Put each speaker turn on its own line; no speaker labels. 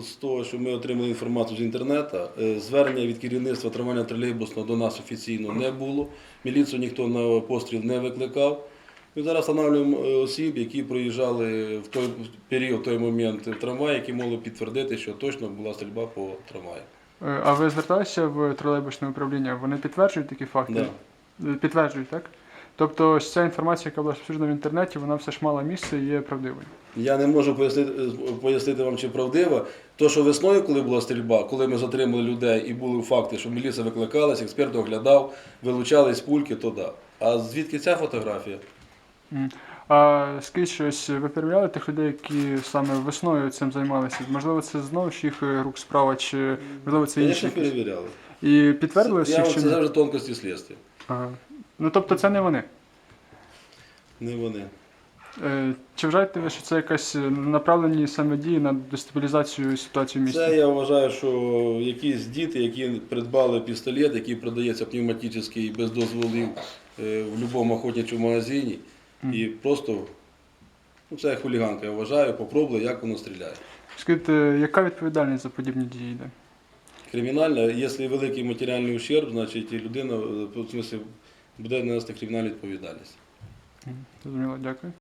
З того, що ми отримали інформацію з інтернету, е, звернення від керівництва трамвайного тролейбусного до нас офіційно не було. Міліцію ніхто на постріл не викликав. Ми зараз встановлюємо е, осіб, які проїжджали в той період, в той момент в трамвай, які могли підтвердити, що точно була стрільба по трамваю.
Е, А ви зверталися в тролейбусне управління? Вони підтверджують такі факти?
Да.
Підтверджують, так? Тобто ось ця інформація, яка була розповсюджена в інтернеті, вона все ж мала місце і є правдивою.
Я не можу пояснити, пояснити вам, чи правдиво. То, що весною, коли була стрільба, коли ми затримали людей і були факти, що міліція викликалась, експерт оглядав, вилучались пульки, то да. А звідки ця фотографія?
А скажіть щось, ви перевіряли тих людей, які саме весною цим займалися? Можливо, це знову ж їх е, рук справа, чи можливо це інші?
Звісно,
якісь?
перевіряли.
І підтвердилося
Я
їх чи
це вже тонкості слідства.
Ага. Ну тобто це не вони.
Не вони.
Е, Чи вважаєте ви, що це якась е, направлені саме дії на дестабілізацію ситуації в місті?
Це я вважаю, що якісь діти, які придбали пістолет, який продається пневматичний без дозволів е, в будь-якому охотничому магазині, і просто ну, це хуліганка, я вважаю, попробували, як воно стріляє.
Скажіть, е, яка відповідальність за подібні дії йде?
Кримінальна, якщо великий матеріальний ущерб, значить людина в смислі, буде нести кримінальну відповідальність.
Зрозуміло, дякую.